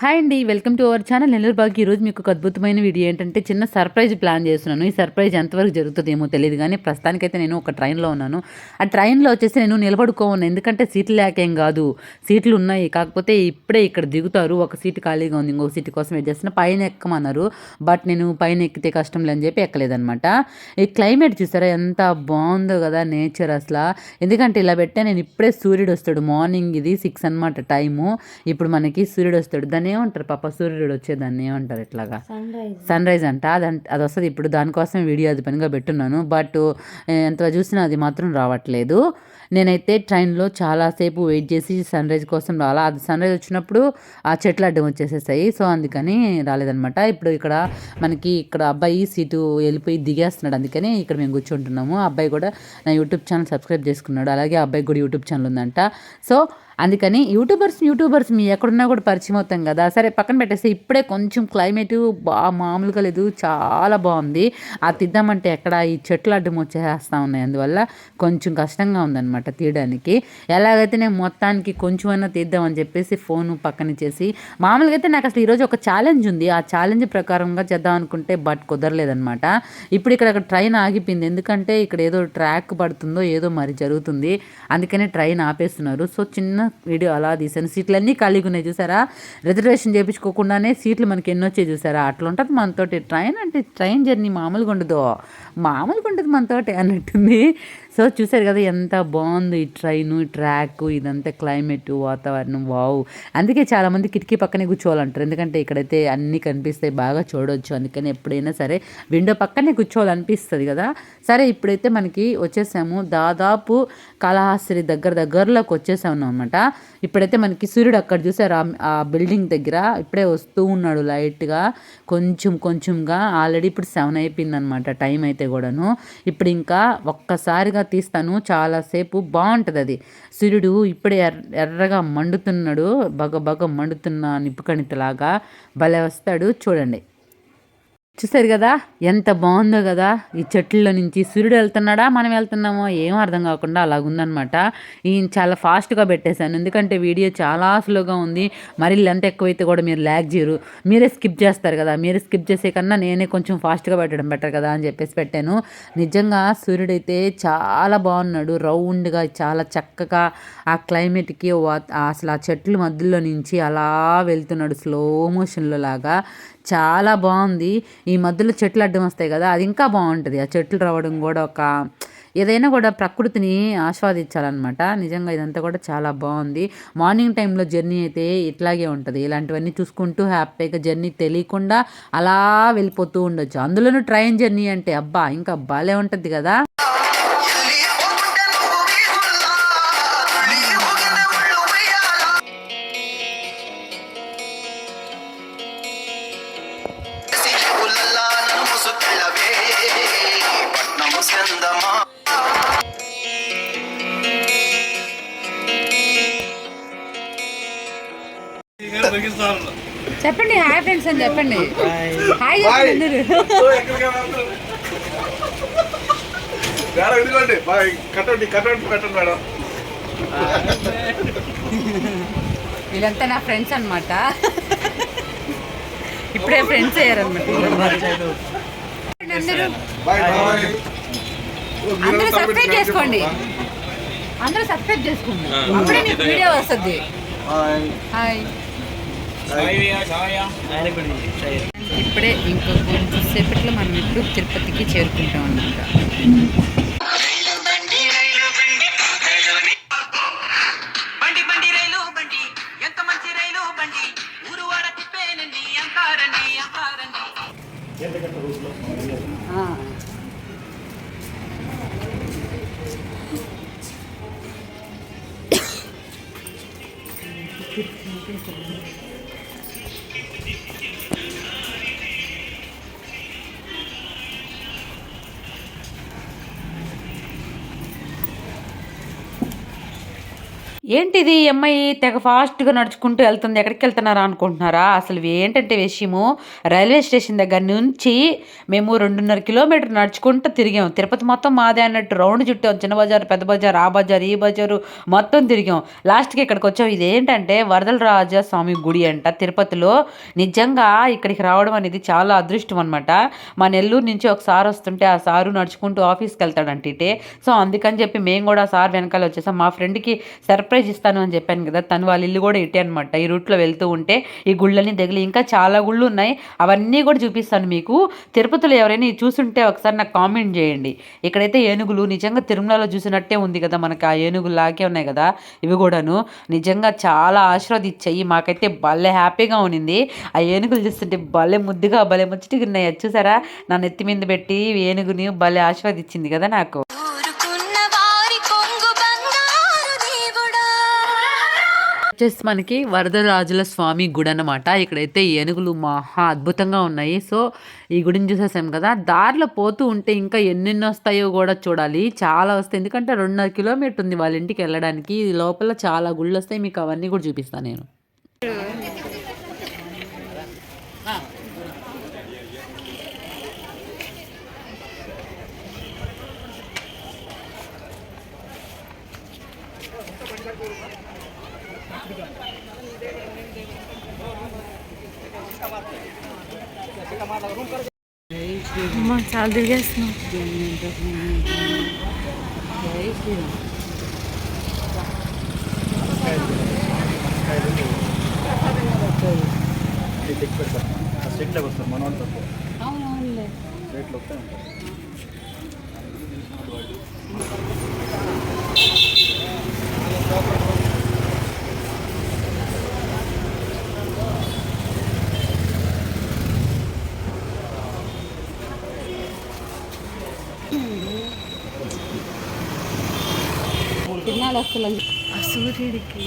Hi అండి welcome to our channel. Nellore బాగా ఈరోజు మీకు ఒక అద్భుతమైన వీడియో ఏంటంటే చిన్న సర్ప్రైజ్ ప్లాన్ చేస్తున్నాను. ఈ సర్ప్రైజ్ ఎంతవరకు జరుగుతుందేమో తెలియదు కానీ ప్రస్తుతానికైతే నేను ఒక ట్రైన్లో ఉన్నాను. ఆ ట్రైన్లో వచ్చేసి నేను నిలబడుకోను. ఎందుకంటే సీట్లు లేకేం కాదు. సీట్లు ఉన్నాయి. కాకపోతే ఇప్పుడే ఇక్కడ దిగుతారు. ఒక సీటు ఖాళీగా ఉంది. ఇంకొక సీటు కోసం వెయిట్ చేస్తున్నా. పైన ఎక్కమన్నారు. బట్ నేను పైన ఎక్కితే కష్టం లేని చెప్పి ఎక్కలేదనమాట ఈ క్లైమేట్ చూసారా? ఎంత బాగుందో కదా నేచర్ అసలు. ఎందుకంటే ఇలా పెట్టే నేను ఇప్పుడే సూర్యుడు వస్తాడు. మార్నింగ్ ఇది సిక్స్ అనమాట టైము. ఇప్పుడు మనకి సూర్యుడు వస్తాడు. దాన్ని ఏమంటారు? పాప సూర్యుడు వచ్చేదాన్ని ఏమంటారు ఇట్లాగా? Sunrise. అంట. అదంట అది వస్తుంది. ఇప్పుడు దానికోసం వీడియో అది పనిగా పెట్టున్నాను. బట్ ఎంత చూసినా అది మాత్రం రావట్లేదు. నేనైతే ట్రైన్లో చాలాసేపు వెయిట్ చేసి సన్ రైజ్ కోసం రాలా. అది సన్ రైజ్ వచ్చినప్పుడు ఆ చెట్లు అడ్డం వచ్చేసేసాయి. సో అందుకని రాలేదనమాట ఇప్పుడు ఇక్కడ మనకి ఇక్కడ అబ్బాయి సీటు వెళ్ళిపోయి దిగేస్తున్నాడు. అందుకని ఇక్కడ మేము కూర్చుంటున్నాము. అబ్బాయి కూడా నా యూట్యూబ్ ఛానల్ సబ్స్క్రైబ్ చేసుకున్నాడు. అలాగే ఆ అబ్బాయికి కూడా యూట్యూబ్ ఛానల్ ఉందంట. సో అందుకని యూట్యూబర్స్ యూట్యూబర్స్ మీ ఎక్కడున్నా కూడా పరిచయం అవుతాం కదా. సరే పక్కన పెట్టేస్తే ఇప్పుడే కొంచెం క్లైమేట్ బా మామూలుగా లేదు. చాలా బాగుంది. ఆ తిద్దామంటే ఎక్కడ ఈ చెట్లు అడ్డం వచ్చేస్తా ఉన్నాయి. అందువల్ల కొంచెం కష్టంగా ఉందన్నమాట తీయడానికి. ఎలాగైతే నేను మొత్తానికి కొంచెమైనా తీద్దామని చెప్పేసి ఫోన్ పక్కన చేసి మామూలుగా అయితే నాకు అసలు ఈరోజు ఒక ఛాలెంజ్ ఉంది. ఆ ఛాలెంజ్ ప్రకారంగా చేద్దాం అనుకుంటే బట్ కుదరలేదనమాట ఇప్పుడు ఇక్కడ ట్రైన్ ఆగిపోయింది. ఎందుకంటే ఇక్కడ ఏదో ట్రాక్ పడుతుందో ఏదో మరి జరుగుతుంది. అందుకనే ట్రైన్ ఆపేస్తున్నారు. సో చిన్న వీడియో అలా తీసాను సీట్లు అన్నీ ఖాళీగా ఉన్నాయి చూసారా? రిజర్వేషన్ చేయించుకోకుండానే సీట్లు మనకి ఎన్ని వచ్చాయి చూసారా? అట్లా ఉంటుంది మనతోటి. ట్రైన్ అంటే ట్రైన్ జర్నీ మామూలుగా ఉండదు. మామూలుగా ఉంటుంది మనతోటి అన్నట్టుంది. సో చూసారు కదా ఎంత బాగుంది ఈ ట్రైన్ ట్రాక్ ఇదంతా క్లైమేట్ వాతావరణం వావ్. అందుకే చాలామంది కిటికీ పక్కనే కూర్చోవాలంటారు. ఎందుకంటే ఇక్కడైతే అన్నీ కనిపిస్తాయి బాగా చూడవచ్చు అందుకని ఎప్పుడైనా సరే విండో పక్కనే కూర్చోవాలనిపిస్తుంది కదా. సరే ఇప్పుడైతే మనకి వచ్చేసాము. దాదాపు కాళహస్తి దగ్గర దగ్గరలోకి వచ్చేసాము అనమాట ఇప్పుడైతే మనకి సూర్యుడు అక్కడ చూసారు ఆ బిల్డింగ్ దగ్గర. ఇప్పుడే వస్తూ ఉన్నాడు లైట్గా. కొంచెం కొంచెంగా. ఆల్రెడీ ఇప్పుడు సెవెన్ అయిపోయింది అనమాట టైం అయితే కూడాను. ఇప్పుడు ఇంకా ఒక్కసారిగా తీస్తాను. చాలాసేపు బాగుంటుంది అది సూర్యుడు ఇప్పుడే ఎర్ర ఎర్రగా మండుతున్నాడు. బగ బగ మండుతున్న నిప్పుకణితలాగా భలే వస్తాడు. చూడండి. చూసారు కదా? ఎంత బాగుందో కదా? ఈ చెట్లలో నుంచి సూర్యుడు వెళ్తున్నాడా? మనం వెళ్తున్నామో? ఏం అర్థం కాకుండా అలాగుందనమాట ఈయన చాలా ఫాస్ట్గా పెట్టేశాను. ఎందుకంటే వీడియో చాలా స్లోగా ఉంది. మరి లెంత్ ఎక్కువైతే కూడా మీరు ల్యాగ్ చేయరు. మీరే స్కిప్ చేస్తారు కదా? మీరు స్కిప్ చేసే కన్నా నేనే కొంచెం ఫాస్ట్గా పెట్టడం బెటర్ కదా అని చెప్పేసి పెట్టాను. నిజంగా సూర్యుడైతే చాలా బాగున్నాడు. రౌండ్గా చాలా చక్కగా ఆ క్లైమేట్కి అసలు ఆ చెట్ల మధ్యలో నుంచి అలా వెళ్తున్నాడు స్లో మోషన్లో లాగా. చాలా బాగుంది. ఈ మధ్యలో చెట్లు అడ్డం వస్తాయి కదా అది ఇంకా బాగుంటుంది. ఆ చెట్లు రావడం కూడా ఒక ఏదైనా కూడా ప్రకృతిని ఆస్వాదించాలన్నమాట. నిజంగా ఇదంతా కూడా చాలా బాగుంది. మార్నింగ్ టైంలో జర్నీ అయితే ఇట్లాగే ఉంటుంది. ఇలాంటివన్నీ చూసుకుంటూ హ్యాపీగా జర్నీ తెలియకుండా అలా వెళ్ళిపోతూ ఉండొచ్చు. అందులోనూ ట్రైన్ జర్నీ అంటే అబ్బా ఇంకా బాలే ఉంటుంది కదా. చెప్పండి హాయ్ ఫ్రెండ్స్ అని చెప్పండి. హాయ్. చెప్పండి కట్టండి కట్టండి మేడం. వీళ్ళంతా నా ఫ్రెండ్స్ అనమాట ఇప్పుడే ఫ్రెండ్స్ అయ్యారనమాట అందరూ బాయ్ బాయ్. అందరూ సబ్స్క్రైబ్ చేసుకోండి. అందరూ సబ్స్క్రైబ్ చేసుకోండి. అప్పుడే మీకు వీడియో వస్తుంది. హాయ్. ఇప్పుడే ఇంకో కొంచెం సేపట్లో మనం ఇప్పుడు తిరుపతికి చేరుకుంటాం అన్నమాట. ఏంటిది ఈ అమ్మాయి తెగ ఫాస్ట్గా నడుచుకుంటూ వెళ్తుంది? ఎక్కడికి వెళ్తున్నారా అనుకుంటున్నారా? అసలు ఏంటంటే విషయము రైల్వే స్టేషన్ దగ్గర నుంచి మేము రెండున్నర కిలోమీటర్ నడుచుకుంటూ తిరిగాం. తిరుపతి మొత్తం మాదే అన్నట్టు రౌండ్ చుట్టాం. చిన్న బజార్ పెద్ద బజార్ ఆ బజార్ ఈ బజారు మొత్తం తిరిగాం. లాస్ట్కి ఇక్కడికి వచ్చాం. ఇది ఏంటంటే వరదల రాజా స్వామి గుడి అంట. తిరుపతిలో నిజంగా ఇక్కడికి రావడం అనేది చాలా అదృష్టం అనమాట మా నెల్లూరు నుంచి ఒక సార్ వస్తుంటే ఆ సారు నడుచుకుంటూ ఆఫీస్కి వెళ్తాడంట సో అందుకని చెప్పి మేము కూడా ఆ సార్ వెనకాల వచ్చేసాం. మా ఫ్రెండ్కి సర్ప్రైజ్ ఇస్తాను అని చెప్పాను కదా తను వాళ్ళ ఇల్లు కూడా ఇటే అనమాట ఈ రూట్లో వెళ్తూ ఉంటే ఈ గుళ్ళని దగ్గర ఇంకా చాలా గుళ్ళు ఉన్నాయి. అవన్నీ కూడా చూపిస్తాను మీకు. తిరుపతిలో ఎవరైనా చూసుంటే ఒకసారి నాకు కామెంట్ చేయండి. ఇక్కడైతే ఏనుగులు నిజంగా తిరుమలలో చూసినట్టే ఉంది కదా మనకి. ఆ ఏనుగులు లాగే ఉన్నాయి కదా ఇవి కూడాను. నిజంగా చాలా ఆశీర్వదించాయి మాకైతే భలే హ్యాపీగా ఉన్నింది. ఆ ఏనుగులు చూస్తుంటే భలే ముద్దుగా భలే ముచ్చటిగా ఉన్నాయి. చూసారా? నా నెత్తి మీద పెట్టి ఏనుగుని భలే ఆశీర్వదించింది కదా నాకు. వచ్చేసి మనకి వరదరాజుల స్వామి గుడి అనమాట ఇక్కడైతే ఏనుగులు మహా అద్భుతంగా ఉన్నాయి. సో ఈ గుడిని చూసేసాం కదా. దారిలో పోతూ ఉంటే ఇంకా ఎన్నెన్ని వస్తాయో కూడా చూడాలి. చాలా వస్తాయి. ఎందుకంటే రెండున్నర కిలోమీటర్ ఉంది వాళ్ళ ఇంటికి వెళ్ళడానికి. లోపల చాలా గుళ్ళు వస్తాయి. మీకు అవన్నీ కూడా చూపిస్తాను నేను. చాలా తిరిగేస్తున్నాం సెట్లోకి వస్తారు మన వాళ్ళు తక్కువ రేట్లు వస్తాయి ఉంటాయి సూర్యుడికి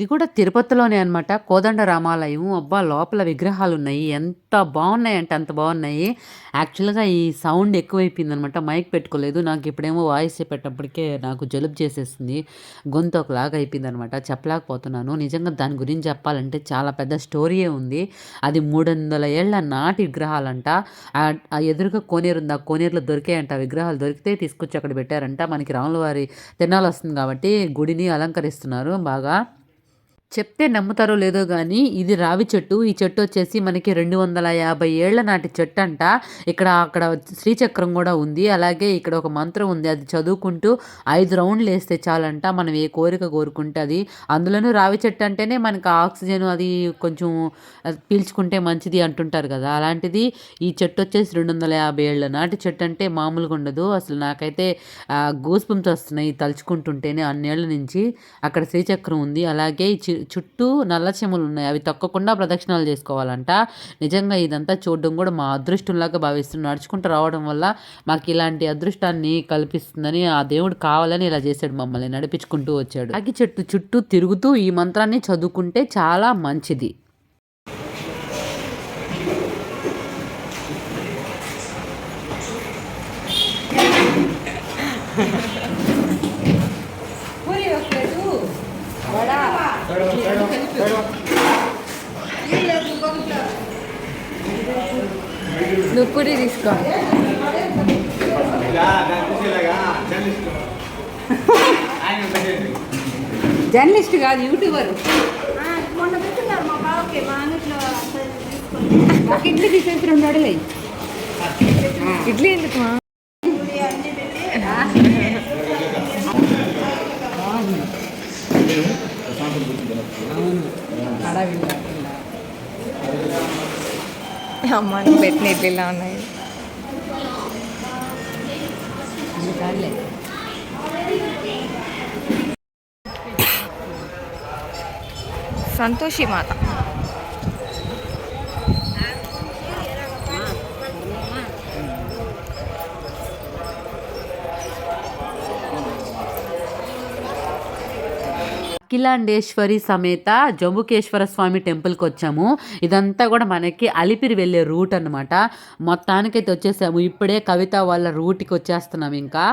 ఇది కూడా తిరుపతిలోనే అనమాట కోదండ రామాలయం. అబ్బా లోపల విగ్రహాలు ఉన్నాయి ఎంత బాగున్నాయి అంటే అంత బాగున్నాయి. యాక్చువల్గా ఈ సౌండ్ ఎక్కువైపోయింది అనమాట మైక్ పెట్టుకోలేదు. నాకు ఇప్పుడేమో వాయిస్ చెప్పేటప్పటికే నాకు జలుబు చేసేసింది. గొంతు ఒకలాగా అయిపోయింది అనమాట చెప్పలేకపోతున్నాను. నిజంగా దాని గురించి చెప్పాలంటే చాలా పెద్ద స్టోరీయే ఉంది. అది మూడు వందల ఏళ్ళ నాటి విగ్రహాలంట. ఆ- ఎదురుగా కోనేరు ఉంది. ఆ కోనేరులో దొరికాయంట. ఆ విగ్రహాలు దొరికితే తీసుకొచ్చి అక్కడ పెట్టారంట. మనకి రాముల వారి వస్తుంది కాబట్టి గుడిని అలంకరిస్తున్నారు బాగా. చెప్తే నమ్ముతారో లేదో కానీ ఇది రావి చెట్టు. ఈ చెట్టు వచ్చేసి మనకి రెండు వందల యాభై ఏళ్ళ నాటి చెట్టు అంట. ఇక్కడ అక్కడ శ్రీచక్రం కూడా ఉంది. అలాగే ఇక్కడ ఒక మంత్రం ఉంది. అది చదువుకుంటూ ఐదు రౌండ్లు వేస్తే చాలంట. మనం ఏ కోరిక కోరుకుంటే అది. అందులోనూ రావి చెట్టు అంటేనే మనకి ఆక్సిజన్ అది కొంచెం పీల్చుకుంటే మంచిది అంటుంటారు కదా. అలాంటిది ఈ చెట్టు వచ్చేసి రెండు వందల యాభై ఏళ్ళ నాటి చెట్టు అంటే మామూలుగా ఉండదు. అసలు నాకైతే గూస్ వస్తున్నాయి తలుచుకుంటుంటేనే అన్నేళ్ళ నుంచి. అక్కడ శ్రీచక్రం ఉంది. అలాగే ఈ చి- చుట్టూ నల్ల చెములు ఉన్నాయి. అవి తొక్కకుండా ప్రదక్షిణాలు చేసుకోవాలంట. నిజంగా ఇదంతా చూడడం కూడా మా అదృష్టంలాగా భావిస్తున్నాం నడుచుకుంటూ రావడం వల్ల మాకు ఇలాంటి అదృష్టాన్ని కల్పిస్తుందని ఆ దేవుడు కావాలని ఇలా చేశాడు మమ్మల్ని నడిపించుకుంటూ వచ్చాడు. అగ్గి చెట్టు చుట్టూ తిరుగుతూ ఈ మంత్రాన్ని చదువుకుంటే చాలా మంచిది. నువ్వు పూరి తీసుకో. జర్నలిస్ట్ కాదు యూట్యూబర్. తీసుకొని. ఇడ్లీ తీసేసి రెండు అడలే ఇడ్లీ ఎందుకు మా? అన్ని అమ్మ నువ్వు పెట్టిన ఇడ్లీలా ఉన్నాయి. సంతోషి మాత. అఖిలాండేశ్వరి సమేత జంబుకేశ్వర స్వామి టెంపుల్కి వచ్చాము. ఇదంతా కూడా మనకి అలిపిరి వెళ్ళే రూట్ అనమాట మొత్తానికైతే వచ్చేసాము. ఇప్పుడే కవిత వాళ్ళ రూట్కి వచ్చేస్తున్నాం ఇంకా.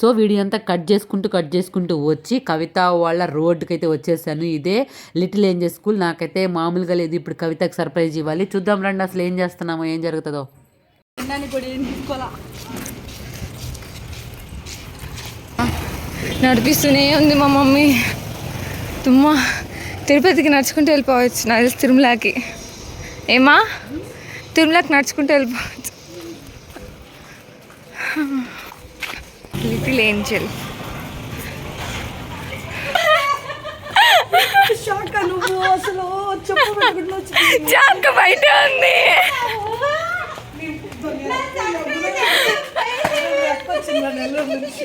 సో వీడియో అంతా కట్ చేసుకుంటూ కట్ చేసుకుంటూ వచ్చి కవిత వాళ్ళ రోడ్డుకి అయితే వచ్చేసాను. ఇదే లిటిల్ ఏంజల్ స్కూల్. నాకైతే మామూలుగా లేదు. ఇప్పుడు కవితకు సర్ప్రైజ్ ఇవ్వాలి. చూద్దాం రండి. అసలు ఏం చేస్తున్నామో ఏం జరుగుతుందో. నడిపిస్తూనే ఉంది మా మమ్మీ. తుమ్మ. తిరుపతికి నడుచుకుంటూ వెళ్ళిపోవచ్చు. నాకు తెలిసి తిరుమలకి. ఏమా? తిరుమలకి నడుచుకుంటూ వెళ్ళిపోవచ్చు. Little angel. చాక బయట ఉంది. నెల్లూరు నుంచి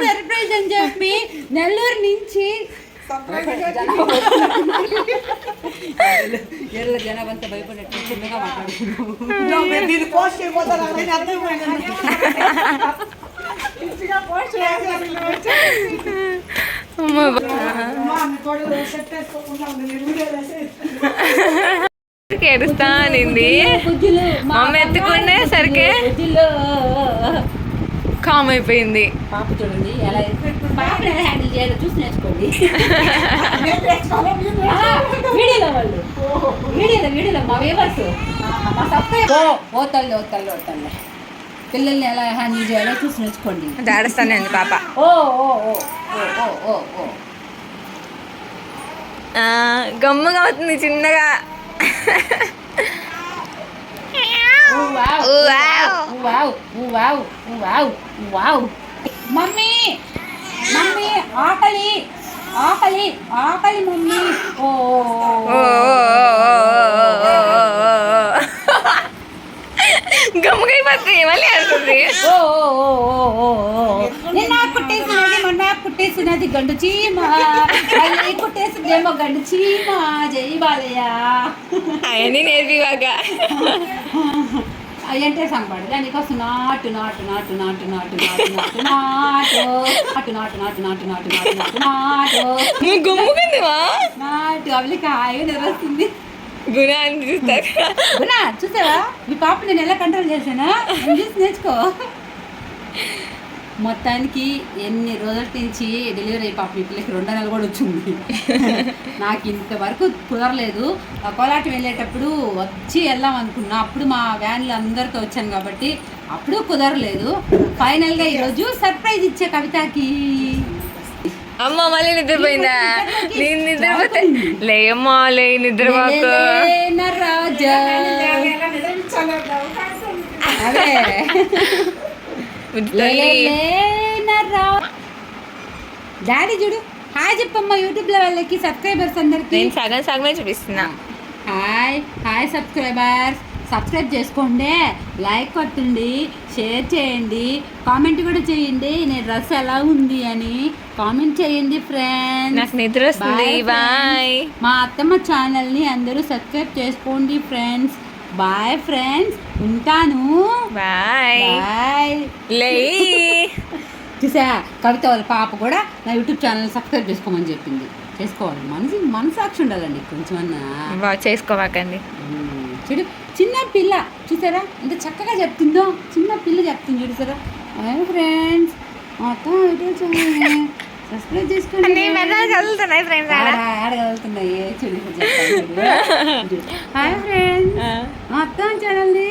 మీ సర్ప్రైజ్ అని చెప్పి నెల్లూరు నుంచి ఎర్ర జనాభంతా చిన్నగా అనింది. మమ్మ ఎత్తుకునే సరికే. కామ్ అయిపోయింది. పాప చూడండి ఎలా ఎలా హ్యాండిల్ చేయాలో చూసి నేర్చుకోండి. వీడియోలో వాళ్ళు. వీడియోలో వీడియోలో మా వేవర్స్ మా సబ్స్క్రైబ్ ఓ ఓ తల్లి ఓ తల్లి ఓ తల్లి. పిల్లల్ని ఎలా హ్యాండిల్ చేయాలో చూసి నేర్చుకోండి. పాప. ఓ ఓ ఓ ఓ ఓ ఓ గమ్ముగా అవుతుంది చిన్నగా wow wow. Wow wow wow wow mummy mummy ఆకలి ఆకలి ఆకలి మమ్మీ. ఓ. ఓ, ఓ, ఓ, ఓ, మళ్ళీ నిన్న కుట్టేసినది మొన్న కుట్టేసినది గండు చీమ మళ్ళీ కుట్టేసిందేమో గండు చీమ జై బాలయ్య అవన్నీ నేర్పివాక అయ్యంటే సంపడు దానికోసం నాటు నాటు నాటు నాటు నాటు నాటు నాటు నాటు నాటు నాటు నాటు నాటు నాటు నాటు నాటు నాటు నాటు హాయిగా నిద్రొస్తుంది గుణ అని చూస్తారు. గునా చూసావా? మీ పాప నేను ఎలా కంట్రోల్ చేశానా? చూసి నేర్చుకో. మొత్తానికి ఎన్ని రోజుల నుంచి డెలివరీ అయ్యి పాప మీ పిల్లకి రెండో నెలలు కూడా వచ్చింది. నాకు ఇంతవరకు కుదరలేదు. కోలాటం వెళ్ళేటప్పుడు వచ్చి వెళ్దాం అనుకున్నా. అప్పుడు మా వ్యాన్లో అందరితో వచ్చాను కాబట్టి అప్పుడు కుదరలేదు. ఫైనల్గా ఈరోజు సర్ప్రైజ్ ఇచ్చే కవితకి. అమ్మ మళ్ళీ నిద్రపోయిందా? నేను నిద్రపోతే లేమ్మా లే నిద్రపోకు. డాడీ చూడు హాయ్ చెప్పమ్మా యూట్యూబ్లో వాళ్ళకి సబ్స్క్రైబర్స్ అందరికి. నేను సగం సగమే చూపిస్తున్నా. హాయ్ హాయ్ సబ్స్క్రైబర్స్ సబ్స్క్రైబ్ చేసుకోండి లైక్ కొట్టండి షేర్ చేయండి కామెంట్ కూడా చేయండి. నేను డ్రెస్ ఎలా ఉంది అని కామెంట్ చేయండి ఫ్రెండ్స్ నాకు నిద్ర వస్తుంది బాయ్ మా అత్తమ్మ ఛానల్ని అందరూ సబ్స్క్రైబ్ చేసుకోండి ఫ్రెండ్స్ బాయ్ ఫ్రెండ్స్ ఉంటాను. బాయ్ బాయ్ లే. చూసా కవిత వాళ్ళ పాప కూడా నా యూట్యూబ్ ఛానల్ సబ్స్క్రైబ్ చేసుకోమని చెప్పింది. చేసుకోవాలి. మనసు మనసాక్షి ఉండాలండి కొంచెం చేసుకోవాకండి. చూడు చిన్న పిల్ల చూసారా? ఎంత చక్కగా చెప్తుందో చిన్న పిల్ల చెప్తుంది చూసారా హాయ్ ఫ్రెండ్స్ మొత్తం ఛానల్ సబ్స్క్రైబ్ చేసుకోండి. ఆడగలుగుతున్నాయి చూడు. హాయ్ ఫ్రెండ్స్ మొత్తం ఛానల్ని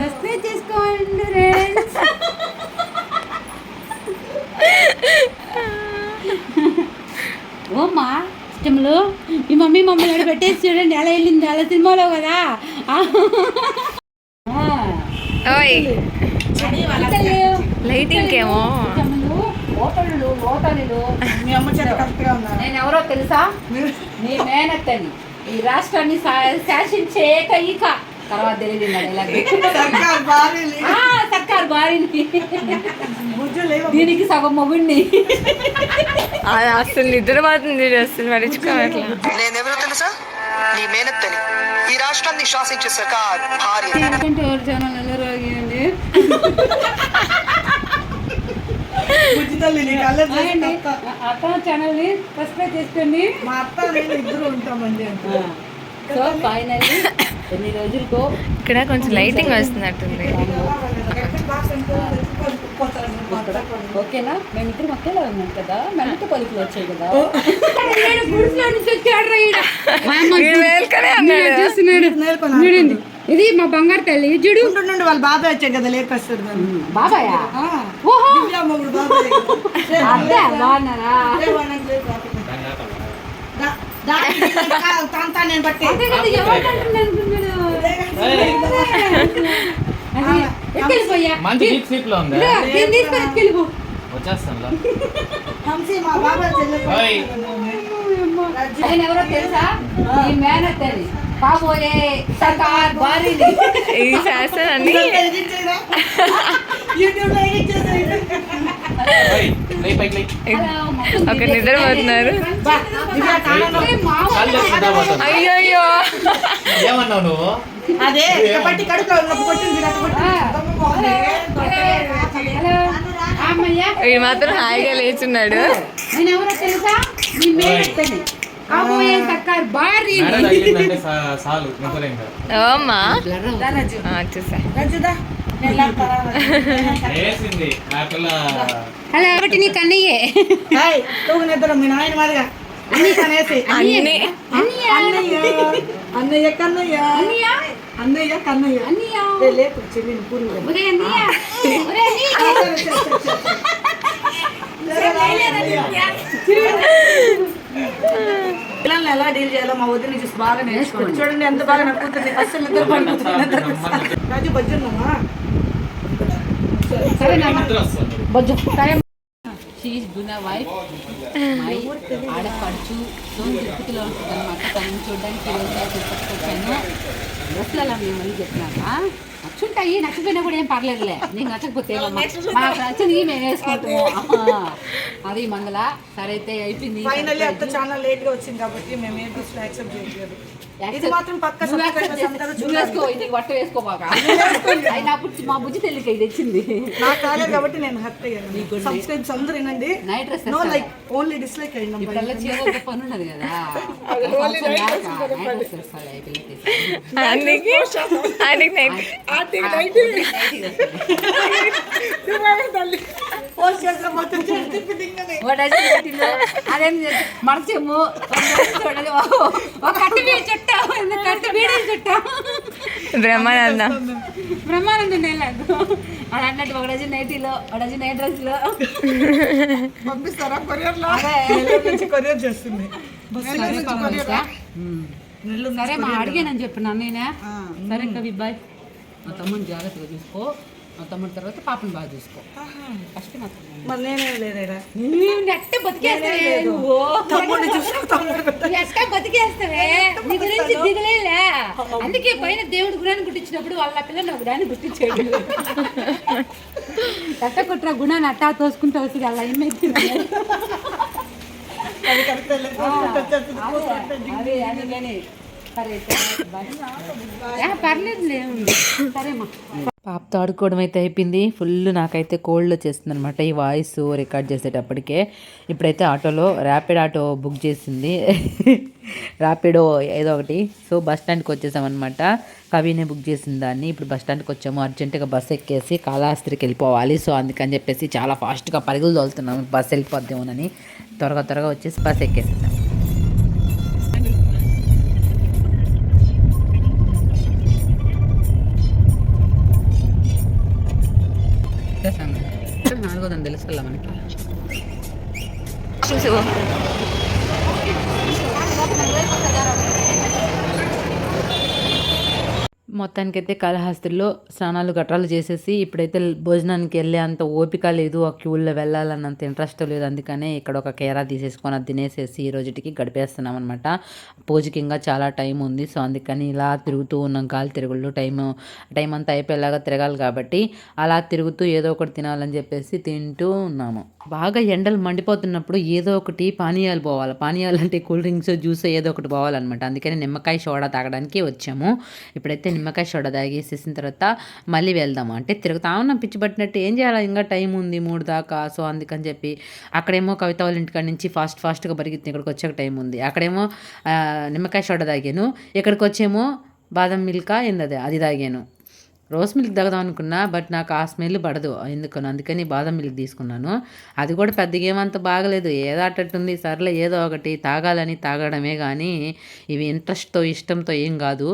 సబ్స్క్రైబ్ చేసుకోండి ఫ్రెండ్స్. ఓమ్మా ఇష్టంలో. మీ మమ్మీ మమ్మల్ని ఆడ పెట్టేసి చూడండి. ఎలా వెళ్ళింది అలా సినిమాలో కదా. లైటింగ్ ఏమో ఓటళ్ళు మీ అమ్మ కరెక్ట్గా నేను ఎవరో తెలుసా? నీ మేనత్తని. ఈ రాష్ట్రాన్ని శాసించే ఏకైక. తర్వాత తెలియదు సర్కార్ బారిని. దీనికి సగం మొగుడిని అది అసలు నిద్ర పోతుంది అసలు పట్టించుకోవట్లా నేనెవరో తెలుసా? నీ మేనత్తని. ఈ రాష్ట్రాన్ని శాసించే సర్కార్ భార్య ఛానల్ సబ్స్క్రైబ్ చేసుకోండి మా అత్త నేను ఇద్దరు ఉంటామండి సో ఫైనల్లీ ఎన్ని రోజులకో ఇక్కడ కొంచెం లైటింగ్ వస్తున్నట్టుంది. ఓకేనా? మేమిద్దరం ఒకేలా ఉన్నాం కదా? మనతో పలుకులు వచ్చాయి కదా? వచ్చాడు చూడండి ఇది మా బంగారు తల్లి. చూడు. నుండి వాళ్ళ బాబాయ్ వచ్చాయి కదా లేకొస్తాడు బాబాయా? ఆ, ఓహో. అదే బాగున్నారా? నేను బట్టి. మంచి డీప్ స్లీప్లో ఉందా? వచ్చేస్తాను. ఆయన ఎవరో తెలుసా? ఈ మేనత్ అని కాబోయే సర్కార్ ఈ లేయ్. ఒక నిద్రపోతున్నారు అయ్యో ఏమన్నావు నువ్వు? అదే పట్టి కడుపులో వీడు మాత్రం హాయిగా లేచున్నాడు. నేను ఎవరో తెలుసా నీ కన్నయ్యే. తూగు నిద్ర మీ నాయన మాదిగా అనేసి అన్ని. అన్నయ్య కన్నయ్య అన్నయ్య అన్నయ్య కన్నయ్య అన్నయ్య లేకు చెల్లిని పూరి ఒరే అన్నయ్య ఒరే అన్నయ్య పిల్లల్ని ఎలా డీల్ చేయాలో మా వదిన చూసి బాగా నేర్చుకోండి చూడండి ఎంత బాగా నా కూతుర్ని అస్సలు నిద్ర పడుతుంది రాజు బజ్జున్నామా సరే బొజ్జు సరే షీఈ్ గుణ వైఫ్ మై ఆడపడుచు సో తిరుపతిలో ఉంటుంది అనమాట తనని చూడడానికి అలా మేము మళ్ళీ చెప్తున్నాక నచ్చుంటాయి. నచ్చపోయినా కూడా ఏం పర్లేదులే. నీకు నచ్చకపోతే? మాకు నచ్చింది మేము వేసుకుంటాము. అది. మంగళ. సరే అయితే అయిపోయింది. ఫైనల్లీ అత్త చాలా లేట్గా వచ్చింది కాబట్టి మేము ఏ యాక్సెప్ట్ చేయట్లేదు. ఇది మాత్రం పక్క బట్ట వేసుకోబాక అయినా మా బుజ్జి తెలియక ఇది ఇచ్చింది నాకు కాలేదు కాబట్టి నేను హర్ట్ అయ్యాను. సబ్స్క్రైబ్స్ అందరూ వినండి. Night dress no like only dislike అయ్యింది ఇప్పుడల్లా చీర పని ఉన్నది కదా. నైట్ డ్రెస్ అందుకే ఆయనకి నైట్ చుట్టాం. బ్రహ్మానంద. అన్నట్టు ఒక డజన్ నైటీలో ఒక డజన్ నైట్ డ్రెస్లో పంపిస్తారా? కొరియర్లో కొరియర్ చేస్తుంది. సరే మా. అడిగానని చెప్పిన నేనే. సరే కవి బాయ్. మా తమ్ముడిని జాగ్రత్తగా చూసుకో. మా తమ్ముడి తర్వాత పాపని బాగా చూసుకో. ఫస్ట్ మా తమ్ముడు మరి నేనే లేదేడా నువ్వు నెట్ట బతికేస్తావే. నువ్వు. తమ్ముడిని చూసి తమ్ముడు ఎట్ట బతికేస్తావే. నీ గురించి దిగలేలే. అందుకే పైన దేవుడు గుణాన్ని గుట్టించినప్పుడు వాళ్ళ పిల్లని ఒక గుణాన్ని గుట్టించాడు ఎట్ట కుట్ర గుణాన్ని అట్టా తోసుకుంటూ వచ్చి అలా ఇమ్మెత్తి పాపతో ఆడుకోవడం అయితే అయిపోయింది. ఫుల్ నాకైతే కోల్డ్ వచ్చేస్తుంది అనమాట ఈ వాయిస్ రికార్డ్ చేసేటప్పటికే. ఇప్పుడైతే ఆటోలో ర్యాపిడ్ ఆటో బుక్ చేసింది. ర్యాపిడో ఏదో ఒకటి. సో బస్ స్టాండ్కి వచ్చేసామన్నమాట. కవినే బుక్ చేసిన దాన్ని. ఇప్పుడు బస్ స్టాండ్కి వచ్చాము. అర్జెంటుగా బస్ ఎక్కేసి కాళహస్తికి వెళ్ళిపోవాలి. సో అందుకని చెప్పేసి చాలా ఫాస్ట్గా పరుగులు తోలుతున్నాము. బస్ వెళ్ళిపోద్దామని త్వరగా త్వరగా వచ్చేసి బస్ ఎక్కేసేద్దాం నాలుగోదని తెలుసు మనకి చూసు మొత్తానికైతే కాళహస్తిలో స్నానాలు గట్రాలు చేసేసి ఇప్పుడైతే భోజనానికి వెళ్ళే అంత ఓపిక లేదు ఆ క్యూల్లో వెళ్ళాలన్నంత ఇంట్రెస్ట్ లేదు. అందుకనే ఇక్కడ ఒక కేరా తీసేసుకొని అది తినేసేసి ఈ రోజుటికి గడిపేస్తున్నాం అనమాట పూజకి ఇంకా చాలా టైం ఉంది. సో అందుకని ఇలా తిరుగుతూ ఉన్నాం. కాలు తిరుగుళ్ళు టైం టైం అంతా అయిపోయేలాగా తిరగాలి కాబట్టి అలా తిరుగుతూ ఏదో ఒకటి తినాలని చెప్పేసి తింటూ ఉన్నాము. బాగా ఎండలు మండిపోతున్నప్పుడు ఏదో ఒకటి పానీయాలు పోవాలి. పానీయాలు అంటే కూల్ డ్రింక్స్ జ్యూస్ ఏదో ఒకటి పోవాలన్నమాట. అందుకని నిమ్మకాయ సోడా తాగడానికి వచ్చాము. ఇప్పుడైతే నిమ్మకాయ సోడా తాగేసేసిన తర్వాత మళ్ళీ వెళ్దాము? అంటే తిరుగుతా ఉన్నాం పిచ్చి పట్టినట్టు. ఏం చేయాలి? ఇంకా టైం ఉంది మూడు దాకా. సో అందుకని చెప్పి అక్కడేమో కవిత వాళ్ళ ఇంటికాడ నుంచి ఫాస్ట్ ఫాస్ట్గా పరిగెత్తిన ఇక్కడికి వచ్చే టైం ఉంది. అక్కడేమో నిమ్మకాయ సోడా తాగాను. ఇక్కడికి వచ్చేమో బాదం మిల్క్ అయింది అది తాగాను. రోస్ మిల్క్ తాగదాం అనుకున్నా బట్ నాకు ఆ స్మెల్ పడదు. ఎందుకని అందుకని బాదం మిల్క్ తీసుకున్నాను. అది కూడా పెద్దగా ఏమంత బాగలేదు. ఏదో అట్టట్టుంది. సర్లే ఏదో ఒకటి తాగాలని తాగడమే కానీ ఇవి ఇంట్రెస్ట్తో ఇష్టంతో ఏం కాదు.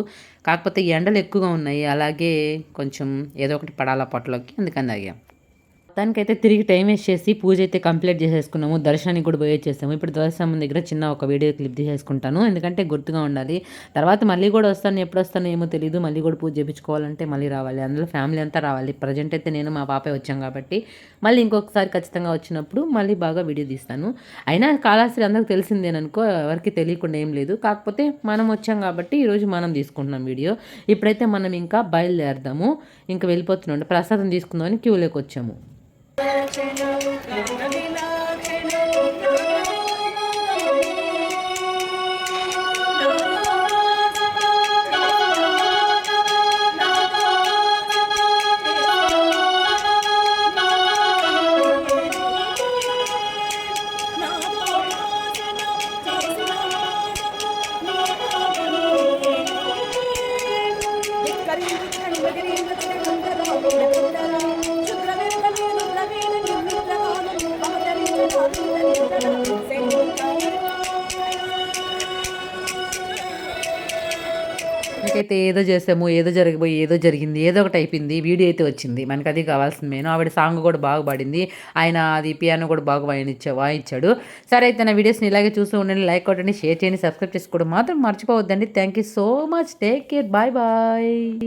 కాకపోతే ఎండలు ఎక్కువగా ఉన్నాయి. అలాగే కొంచెం ఏదో ఒకటి పడాలా పొట్టలోకి అందుకని తాగాం. మొత్తానికైతే తిరిగి టైం వేస్ట్ చేసి పూజ అయితే కంప్లీట్ చేసేసుకున్నాము. దర్శనానికి కూడా పోయి వచ్చేసాము. ఇప్పుడు దర్శనం దగ్గర చిన్న ఒక వీడియో క్లిప్ తీసేసుకుంటాను. ఎందుకంటే గుర్తుగా ఉండాలి. తర్వాత మళ్ళీ కూడా వస్తాను. ఎప్పుడు వస్తానో ఏమో తెలియదు మళ్ళీ కూడా పూజ చేయించుకోవాలంటే మళ్ళీ రావాలి. అందులో ఫ్యామిలీ అంతా రావాలి. ప్రజెంట్ అయితే నేను మా పాపే వచ్చాం కాబట్టి. మళ్ళీ ఇంకొకసారి ఖచ్చితంగా వచ్చినప్పుడు మళ్ళీ బాగా వీడియో తీస్తాను. అయినా కాలాస్త్రి అందరికి తెలిసిందేననుకో ఎవరికి తెలియకుండా ఏం లేదు. కాకపోతే మనం వచ్చాం కాబట్టి ఈరోజు మనం తీసుకుంటున్నాం వీడియో ఇప్పుడైతే మనం ఇంకా బయలుదేరదాము. ఇంకా వెళ్ళిపోతున్నాం. ప్రసాదం తీసుకుందామని క్యూలోకి వచ్చాము. Let me know, ఏదో చేసాము ఏదో జరిగిపోయి ఏదో జరిగింది ఏదో ఒకటి అయిపోయింది వీడియో అయితే వచ్చింది. మనకి అది కావాల్సింది నేను ఆవిడ సాంగ్ కూడా బాగా పాడింది. ఆయన అది పియానో కూడా బాగా వాయించా వాయించాడు. సరే అయితే నా వీడియోస్ని ఇలాగే చూస్తూ ఉండండి. లైక్ కొట్టండి షేర్ చేయండి సబ్స్క్రైబ్ చేసుకోవడం మాత్రం మర్చిపోవద్దండి. Thank you so much take care bye bye